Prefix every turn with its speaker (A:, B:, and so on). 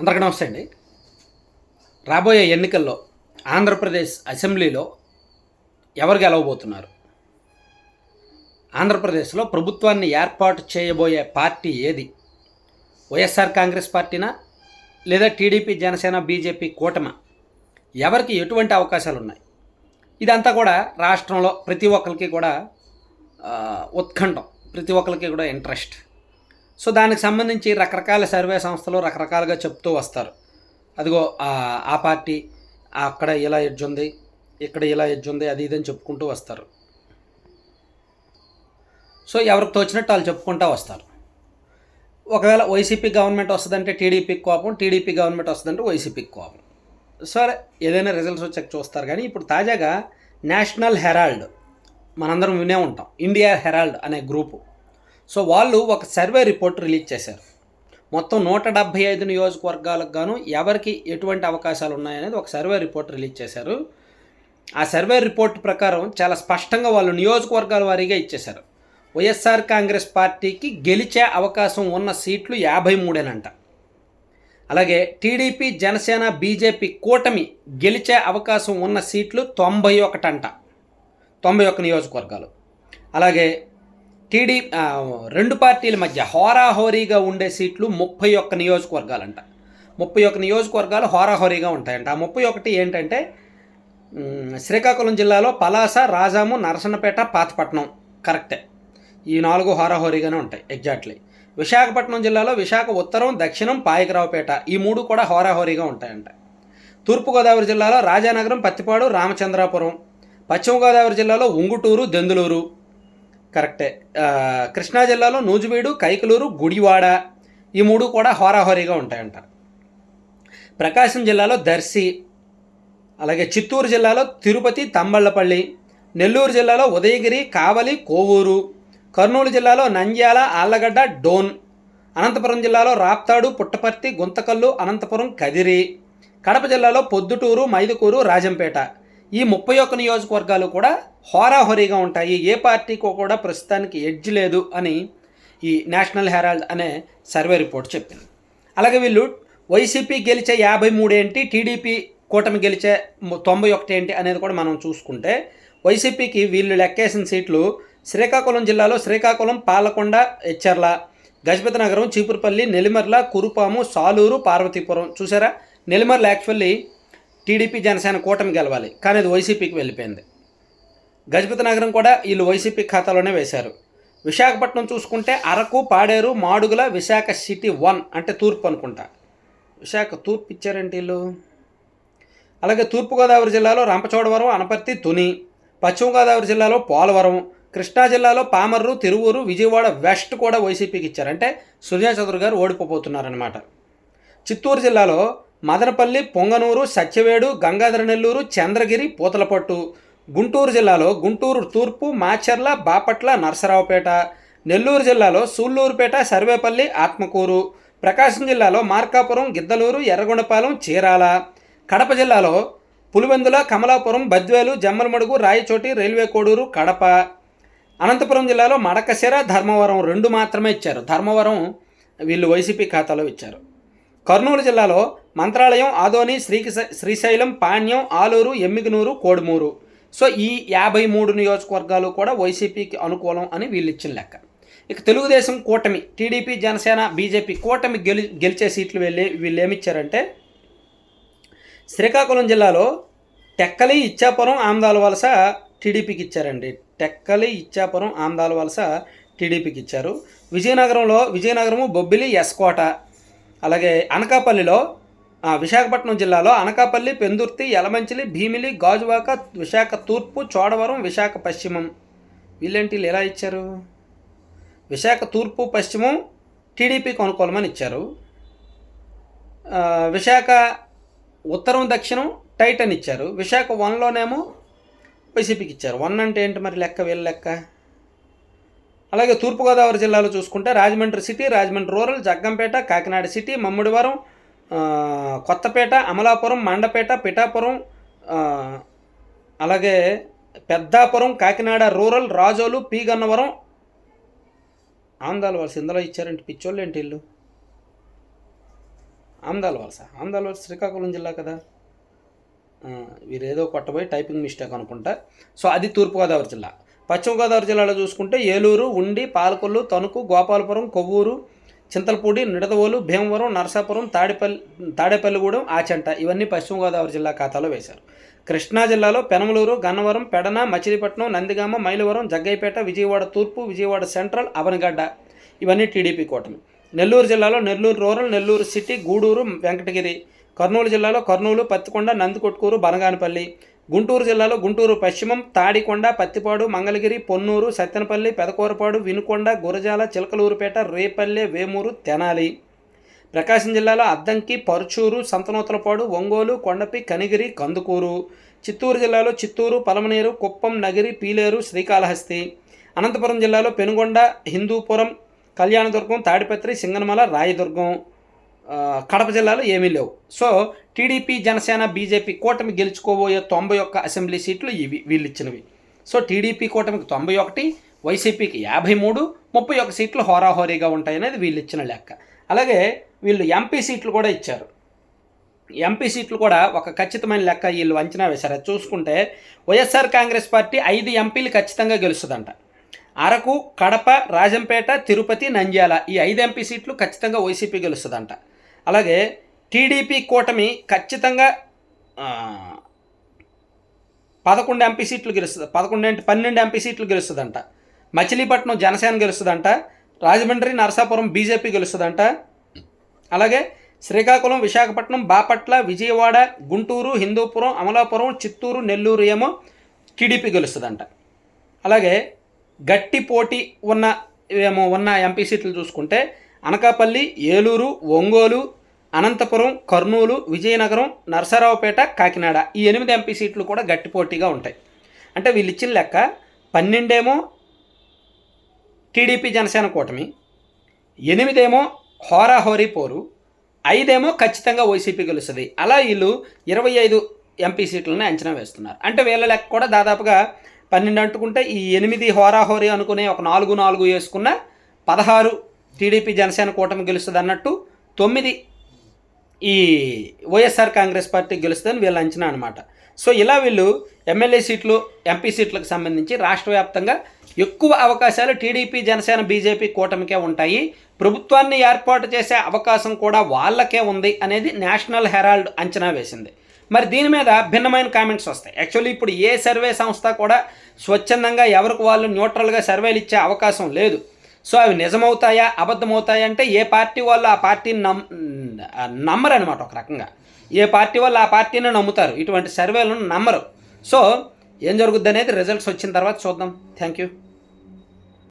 A: అందరికీ నమస్తే అండి రాబోయే ఎన్నికల్లో ఆంధ్రప్రదేశ్ అసెంబ్లీలో ఎవరు గెలవబోతున్నారు ఆంధ్రప్రదేశ్లో ప్రభుత్వాన్ని ఏర్పాటు చేయబోయే పార్టీ ఏది వైఎస్ఆర్ కాంగ్రెస్ పార్టీనా లేదా టీడీపీ జనసేన బీజేపీ కూటమా ఎవరికి ఎటువంటి అవకాశాలు ఉన్నాయి ఇదంతా కూడా రాష్ట్రంలో ప్రతి ఒక్కరికి కూడా ఉత్కంఠం ప్రతి ఒక్కరికి కూడా ఇంట్రెస్ట్ సో దానికి సంబంధించి రకరకాల సర్వే సంస్థలు రకరకాలుగా చెప్తూ వస్తారు అదిగో ఆ పార్టీ అక్కడ ఇలా ఎడ్జ్ ఉంది ఇక్కడ ఇలా ఎడ్జ్ ఉంది అది ఇదని చెప్పుకుంటూ వస్తారు సో ఎవరికి తోచినట్టు వాళ్ళు చెప్పుకుంటూ వస్తారు ఒకవేళ వైసీపీ గవర్నమెంట్ వస్తుందంటే టీడీపీకి కోపం టీడీపీ గవర్నమెంట్ వస్తుందంటే వైసీపీకి కోపం సరే ఏదైనా రిజల్ట్స్ వచ్చాక చూస్తారు కానీ ఇప్పుడు తాజాగా నేషనల్ హెరాల్డ్ మనందరం వినే ఉంటాం ఇండియా హెరాల్డ్ అనే గ్రూపు సో వాళ్ళు ఒక సర్వే రిపోర్ట్ రిలీజ్ చేశారు మొత్తం నూట డెబ్భై ఐదు నియోజకవర్గాలకు గాను ఎవరికి ఎటువంటి అవకాశాలు ఉన్నాయనేది ఒక సర్వే రిపోర్ట్ రిలీజ్ చేశారు ఆ సర్వే రిపోర్ట్ ప్రకారం చాలా స్పష్టంగా వాళ్ళు నియోజకవర్గాల వారీగా ఇచ్చేశారు వైఎస్ఆర్ కాంగ్రెస్ పార్టీకి గెలిచే అవకాశం ఉన్న సీట్లు యాభై మూడేనంట అలాగే టీడీపీ జనసేన బీజేపీ కూటమి గెలిచే అవకాశం ఉన్న సీట్లు తొంభై ఒకటంట తొంభై ఒక్క నియోజకవర్గాలు అలాగే టీడీ రెండు పార్టీల మధ్య హోరాహోరీగా ఉండే సీట్లు ముప్పై ఒక్క నియోజకవర్గాలంట ముప్పై ఒక్క నియోజకవర్గాలు హోరాహోరీగా ఉంటాయంట ఆ ముప్పై ఒకటి ఏంటంటే శ్రీకాకుళం జిల్లాలో పలాస రాజాము నరసన్నపేట పాతపట్నం కరెక్టే ఈ నాలుగు హోరాహోరీగానే ఉంటాయి ఎగ్జాక్ట్లీ విశాఖపట్నం జిల్లాలో విశాఖ ఉత్తరం దక్షిణం పాయకరావుపేట ఈ మూడు కూడా హోరాహోరీగా ఉంటాయంట తూర్పుగోదావరి జిల్లాలో రాజానగరం పత్తిపాడు రామచంద్రాపురం పశ్చిమ గోదావరి జిల్లాలో ఉంగుటూరు దెందులూరు కరెక్టే కృష్ణా జిల్లాలో నూజివీడు కైకలూరు గుడివాడ ఈ మూడు కూడా హోరాహోరీగా ఉంటాయంట ప్రకాశం జిల్లాలో దర్శి అలాగే చిత్తూరు జిల్లాలో తిరుపతి తంబళ్ళపల్లి నెల్లూరు జిల్లాలో ఉదయగిరి కావలి కోవూరు కర్నూలు జిల్లాలో నంద్యాల ఆళ్లగడ్డ డోన్ అనంతపురం జిల్లాలో రాప్తాడు పుట్టపర్తి గుంతకల్లు అనంతపురం కదిరి కడప జిల్లాలో పొద్దుటూరు మైదుకూరు రాజంపేట ఈ ముప్పై ఒక్క నియోజకవర్గాలు కూడా హోరాహోరీగా ఉంటాయి ఏ పార్టీకి కూడా ప్రస్తుతానికి ఎడ్జ్ లేదు అని ఈ నేషనల్ హెరాల్డ్ అనే సర్వే రిపోర్ట్ చెప్పింది అలాగే వీళ్ళు వైసీపీ గెలిచే యాభై మూడు ఏంటి టీడీపీ కూటమి గెలిచే తొంభై ఒకటి ఏంటి అనేది కూడా మనం చూసుకుంటే వైసీపీకి వీళ్ళు లెక్కేసిన సీట్లు శ్రీకాకుళం జిల్లాలో శ్రీకాకుళం పాలకొండ హెచ్చర్ల గజపతినగరం చీపురుపల్లి నెల్లిమర్ల కురుపాము సాలూరు పార్వతీపురం చూసారా నెల్లిమర్ల యాక్చువల్లీ టీడీపీ జనసేన కూటమి గెలవాలి కానీ అది వైసీపీకి వెళ్ళిపోయింది గజపతి నగరం కూడా వీళ్ళు వైసీపీ ఖాతాలోనే వేశారు విశాఖపట్నం చూసుకుంటే అరకు పాడేరు మాడుగుల విశాఖ సిటీ వన్ అంటే తూర్పు అనుకుంటా విశాఖ తూర్పు ఇచ్చారంటే వీళ్ళు అలాగే తూర్పుగోదావరి జిల్లాలో రంపచోడవరం అనపర్తి తుని పశ్చిమ గోదావరి జిల్లాలో పోలవరం కృష్ణా జిల్లాలో పామర్రు తిరువూరు విజయవాడ వెస్ట్ కూడా వైసీపీకి ఇచ్చారు అంటే సుజనా చౌదరి గారు ఓడిపోబోతున్నారనమాట చిత్తూరు జిల్లాలో మదనపల్లి పొంగనూరు సత్యవేడు గంగాధర నెల్లూరు చంద్రగిరి పూతలపట్టు గుంటూరు జిల్లాలో గుంటూరు తూర్పు మాచర్ల బాపట్ల నర్సరావుపేట నెల్లూరు జిల్లాలో సూళ్లూరుపేట సర్వేపల్లి ఆత్మకూరు ప్రకాశం జిల్లాలో మార్కాపురం గిద్దలూరు ఎర్రగొండపాలెం చీరాల కడప జిల్లాలో పులివెందుల కమలాపురం బద్వేలు జమ్మలమడుగు రాయచోటి రైల్వే కోడూరు కడప అనంతపురం జిల్లాలో మడకశిర ధర్మవరం రెండు మాత్రమే ఇచ్చారు ధర్మవరం వీళ్ళు వైసీపీ ఖాతాలో ఇచ్చారు కర్నూలు జిల్లాలో మంత్రాలయం ఆదోని శ్రీకి శ్రీశైలం పాణ్యం ఆలూరు ఎమ్మిగనూరు కోడుమూరు సో ఈ యాభై మూడు నియోజకవర్గాలు కూడా వైసీపీకి అనుకూలం అని వీళ్ళు ఇచ్చిన లెక్క ఇక తెలుగుదేశం కూటమి టీడీపీ జనసేన బీజేపీ కూటమి గెలి గెలిచే సీట్లు వెళ్ళి వీళ్ళు ఏమిచ్చారంటే శ్రీకాకుళం జిల్లాలో టెక్కలి ఇచ్చాపురం ఆమ్దాల వలస టీడీపీకి ఇచ్చారండి టెక్కలి ఇచ్చాపురం ఆమ్దాల వలస టీడీపీకి ఇచ్చారు విజయనగరంలో విజయనగరము బొబ్బిలి ఎస్కోట అలాగే అనకాపల్లిలో విశాఖపట్నం జిల్లాలో అనకాపల్లి పెందుర్తి యలమంచిలి భీమిలి గాజువాక విశాఖ తూర్పు చోడవరం విశాఖ పశ్చిమం వీళ్ళేంటి ఎలా ఇచ్చారు విశాఖ తూర్పు పశ్చిమం టీడీపీకి అనుకూలమని ఇచ్చారు విశాఖ ఉత్తరం దక్షిణం టైటన్ ఇచ్చారు విశాఖ వన్లోనేమో వైసీపీకి ఇచ్చారు వన్ అంటే ఏంటి మరి లెక్క వీళ్ళ లెక్క అలాగే తూర్పుగోదావరి జిల్లాలో చూసుకుంటే Rajahmundry city Rajahmundry rural Jaggampeta Kakinada city Mummidivaram Kothapeta Amalapuram Mandapeta Pithapuram అలాగే పెద్దాపురం కాకినాడ రూరల్ రాజోలు పి గన్నవరం వలస ఇందులో ఇచ్చారంటే పిచ్చోళ్ళు ఏంటి ఇల్లు ఆమ్దాల వలస ఆమ్దాల వలస శ్రీకాకుళం జిల్లా కదా వీరేదో కొట్టబోయి టైపింగ్ మిస్టేక్ అనుకుంటా సో అది తూర్పుగోదావరి జిల్లా పశ్చిమ గోదావరి జిల్లాలో చూసుకుంటే ఏలూరు ఉండి పాలకొల్లు తణుకు గోపాలపురం కొవ్వూరు చింతలపూడి నిడదవోలు భీమవరం నరసాపురం తాడేపల్లి తాడేపల్లిగూడెం ఆచంట ఇవన్నీ పశ్చిమ గోదావరి జిల్లా ఖాతాలో వేశారు కృష్ణా జిల్లాలో పెనమలూరు గన్నవరం పెడన మచిలీపట్నం నందిగామ మైలవరం జగ్గైపేట విజయవాడ తూర్పు విజయవాడ సెంట్రల్ అవనగడ్డ ఇవన్నీ టీడీపీ కూటమి నెల్లూరు జిల్లాలో నెల్లూరు రూరల్ నెల్లూరు సిటీ గూడూరు వెంకటగిరి కర్నూలు జిల్లాలో కర్నూలు పత్తికొండ నందికొట్కూరు బనగానపల్లి గుంటూరు జిల్లాలో గుంటూరు పశ్చిమం తాడికొండ పత్తిపాడు మంగళగిరి పొన్నూరు సత్తెనపల్లి పెదకూరపాడు వినుకొండ గురజాల చిలకలూరుపేట రేపల్లె వేమూరు తెనాలి ప్రకాశం జిల్లాలో అద్దంకి పరుచూరు సంతనోతలపాడు ఒంగోలు కొండపి కనిగిరి కందుకూరు చిత్తూరు జిల్లాలో చిత్తూరు పలమనేరు కుప్పం నగిరి పీలేరు శ్రీకాళహస్తి అనంతపురం జిల్లాలో పెనుగొండ హిందూపురం కళ్యాణదుర్గం తాడిపత్రి సింగనమల రాయదుర్గం కడప జిల్లాలో ఏమీ లేవు సో టీడీపీ జనసేన బీజేపీ కూటమి గెలుచుకోబోయే తొంభై ఒక్క అసెంబ్లీ సీట్లు ఇవి వీళ్ళు ఇచ్చినవి సో టీడీపీ కూటమికి తొంభై ఒకటి వైసీపీకి యాభై మూడు ముప్పై ఒక సీట్లు హోరాహోరీగా ఉంటాయనేది వీళ్ళు ఇచ్చిన లెక్క అలాగే వీళ్ళు ఎంపీ సీట్లు కూడా ఇచ్చారు ఎంపీ సీట్లు కూడా ఒక ఖచ్చితమైన లెక్క వీళ్ళు అంచనా వేశారు అది చూసుకుంటే వైఎస్ఆర్ కాంగ్రెస్ పార్టీ ఐదు ఎంపీలు ఖచ్చితంగా గెలుస్తుందంట అరకు కడప రాజంపేట తిరుపతి నంద్యాల ఈ ఐదు ఎంపీ సీట్లు ఖచ్చితంగా వైసీపీ గెలుస్తుందంట అలాగే టీడీపీ కూటమి ఖచ్చితంగా పదకొండు ఎంపీ సీట్లు గెలుస్తుంది పదకొండు ఏంటి పన్నెండు ఎంపీ సీట్లు గెలుస్తుందంట మచిలీపట్నం జనసేన గెలుస్తుందంట రాజమండ్రి నరసాపురం బీజేపీ గెలుస్తుందంట అలాగే శ్రీకాకుళం విశాఖపట్నం బాపట్ల విజయవాడ గుంటూరు హిందూపురం అమలాపురం చిత్తూరు నెల్లూరు ఏమో టీడీపీ గెలుస్తుందంట అలాగే గట్టి పోటీ ఉన్న ఏమో ఉన్న ఎంపీ సీట్లు చూసుకుంటే అనకాపల్లి ఏలూరు ఒంగోలు అనంతపురం కర్నూలు విజయనగరం నరసరావుపేట కాకినాడ ఈ ఎనిమిది ఎంపీ సీట్లు కూడా గట్టి పోటీగా ఉంటాయి అంటే వీళ్ళు ఇచ్చిన లెక్క పన్నెండేమో టీడీపీ జనసేన కూటమి ఎనిమిదేమో హోరాహోరీ పోరు ఐదేమో ఖచ్చితంగా వైసీపీ గెలుస్తుంది అలా వీళ్ళు ఇరవై ఐదు ఎంపీ సీట్లని అంచనా వేస్తున్నారు అంటే వీళ్ళ లెక్క కూడా దాదాపుగా పన్నెండు అంటుకుంటే ఈ ఎనిమిది హోరాహోరీ అనుకునే ఒక నాలుగు నాలుగు వేసుకున్న పదహారు టీడీపీ జనసేన కూటమి గెలుస్తుంది అన్నట్టు తొమ్మిది ఈ వైఎస్ఆర్ కాంగ్రెస్ పార్టీ గెలుస్తుందని వీళ్ళ అంచనా అనమాట సో ఇలా వీళ్ళు ఎమ్మెల్యే సీట్లు ఎంపీ సీట్లకు సంబంధించి రాష్ట్ర వ్యాప్తంగా ఎక్కువ అవకాశాలు టీడీపీ జనసేన బీజేపీ కూటమికే ఉంటాయి ప్రభుత్వాన్ని ఏర్పాటు చేసే అవకాశం కూడా వాళ్ళకే ఉంది అనేది నేషనల్ హెరాల్డ్ అంచనా వేసింది మరి దీని మీద భిన్నమైన కామెంట్స్ వస్తాయి యాక్చువల్లీ ఇప్పుడు ఏ సర్వే సంస్థ కూడా స్వచ్ఛందంగా ఎవరికి వాళ్ళు న్యూట్రల్గా సర్వేలు ఇచ్చే అవకాశం లేదు సో అవి నిజమవుతాయా అబద్ధమవుతాయా అంటే ఏ పార్టీ వాళ్ళు ఆ పార్టీని నమ్ నమ్మరు అనమాట ఒక రకంగా ఏ పార్టీ వాళ్ళు ఆ పార్టీని నమ్ముతారు ఇటువంటి సర్వేలను నమ్మరు సో ఏం జరుగుద్ది అనేది రిజల్ట్స్ వచ్చిన తర్వాత చూద్దాం థ్యాంక్ యూ